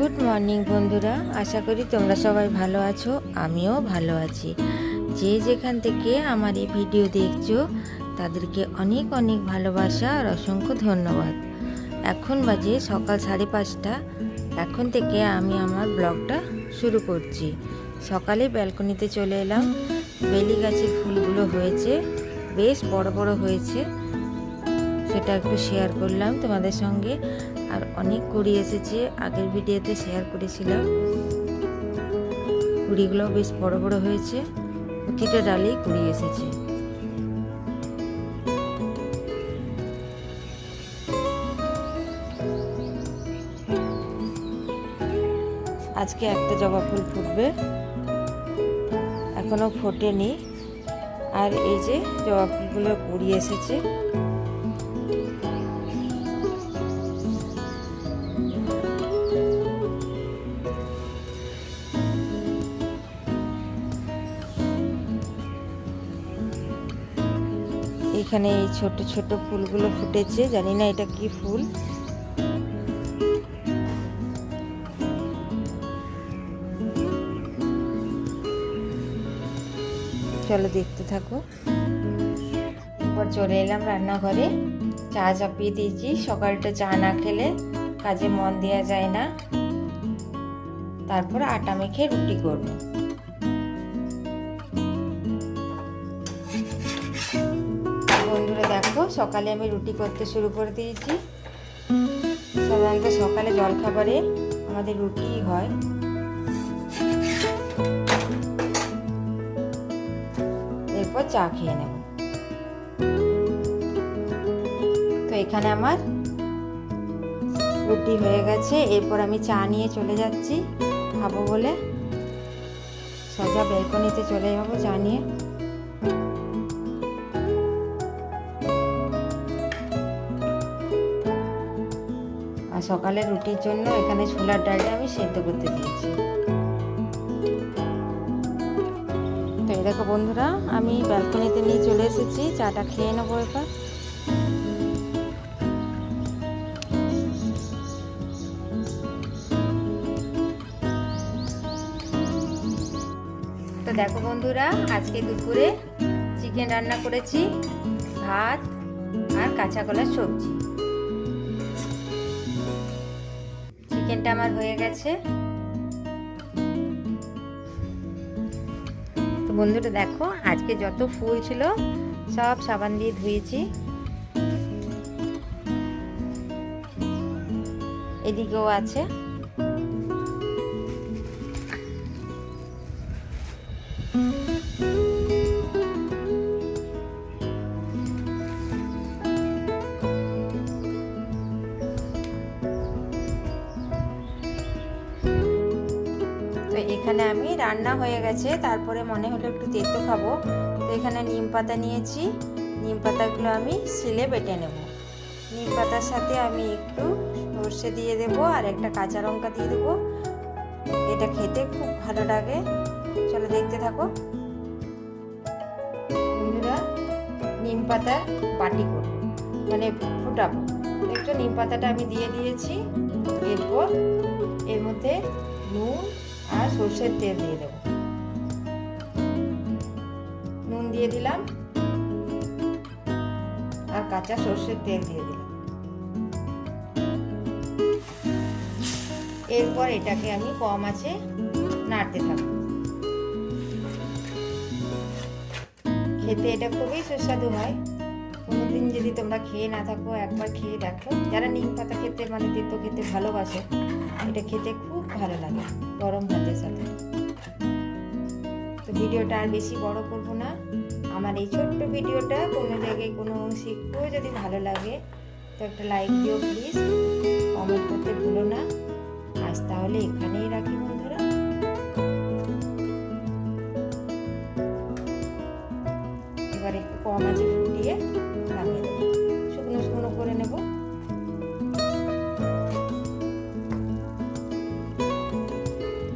Good morning বন্ধুরা। আশা করি তোমরা সবাই ভালো আছো, আমিও ভালো আছি। যে যেখান থেকে আমার এই ভিডিও দেখছ, তাদেরকে অনেক অনেক ভালোবাসা আর অসংখ্য ধন্যবাদ। এখন বাজে সকাল সাড়ে পাঁচটা। এখন থেকে আমি আমার ব্লগটা শুরু করছি। সকালে ব্যালকনিতে চলে এলাম। বেলি গাছের ফুলগুলো হয়েছে, বেশ বড় বড় হয়েছে। সেটা একটু শেয়ার করলাম তোমাদের সঙ্গে। আর অনেক কুড়ি এসেছে, আগের ভিডিওতে শেয়ার করেছিলাম। কুড়িগুলো বেশ বড় বড় হয়েছে, প্রতিটা ডালেই কুড়ি এসেছে। আজকে একটা জবা ফুল ফুটবে, এখনও ফোটেনি। আর এই যে জবা ফুলগুলো কুড়ি এসেছে এখানে এই ছোট ছোট ফুলগুলো ফুটেছে। জানি না এটা কি ফুল। চলো দেখতে থাকো। এরপর চলে এলাম রান্নাঘরে। চা চাপিয়ে দিয়েছি। সকালটা চা না খেলে কাজে মন দেওয়া যায় না। তারপর আটা মেখে রুটি করব। সকালে আমি রুটি করতে শুরু করে দিয়েছি। সাধারণত সকালে জলখাবারে আমাদের রুটি হয়। এরপর চা খেয়ে নেব। তো এখানে আমার রুটি হয়ে গেছে। এরপর আমি চা নিয়ে চলে যাচ্ছি। খাব বলে। সোজা বেলকনিতে চলে যাব চা নিয়ে। সকালে রুটির জন্য এখানে ছোলার ডালটা আমি সেদ্ধ করতে দিয়েছি। তো এই দেখো বন্ধুরা, আমি ব্যালকনিতে নিয়ে চলে এসেছি, চাটা খেয়ে নেব এবার। তো দেখো বন্ধুরা, আজকে দুপুরে চিকেন রান্না করেছি, ভাত আর কাঁচা কলার সবজি। চিকেনটা আমার হয়ে গেছে। তো বন্ধুটা দেখো, আজকে যত ফুল ছিল, সব সাবান দিয়ে ধুয়েছি। এদিকেও আছে। এখানে আমি রান্না হয়ে গেছে, তারপরে মনে হলো একটু তেতো খাব। তো এখানে নিম পাতা নিয়েছি, নিম পাতাগুলো আমি শিলে বেটে নেব। নিম পাতার সাথে আমি একটু সর্ষে দিয়ে দেব আর একটা কাঁচা লঙ্কা দিয়ে দেবো। এটা খেতে খুব ভালো লাগে। চলো দেখতে থাকো। বন্ধুরা, নিম পাতা বাটি করব মানে ফুটাবো। একটু নিম পাতাটা আমি দিয়ে দিয়েছি। এরপর এর মধ্যে নুন আর সর্ষের তেল দিয়ে দেবো। নুন দিয়ে দিলাম। আর কাঁচা সর্ষের তেল দিয়ে দিলাম। এরপর এটাকে আমি কম আছে নাড়তে থাকব। খেতে এটা খুবই সুস্বাদু হয়। কোনোদিন যদি তোমরা খেয়ে না থাকো, একবার খেয়ে দেখো। যারা নিম পাতা খেতে মানে তেতো খেতে ভালোবাসে, এটা খেতে খুব ভালো লাগে গরম ভাতের সাথে। তো ভিডিওটা আর বেশি বড় করব না। আমার এই ছোট্ট ভিডিওটা কোনো জায়গায় কোনো শিখব যদি ভালো লাগে, তো একটা লাইক দিও প্লিজ কমেন্ট করতে ভুলো না। আজ তাহলে এখানেই রাখি বন্ধুরা। এবার একটু কম আছে ফুটিয়ে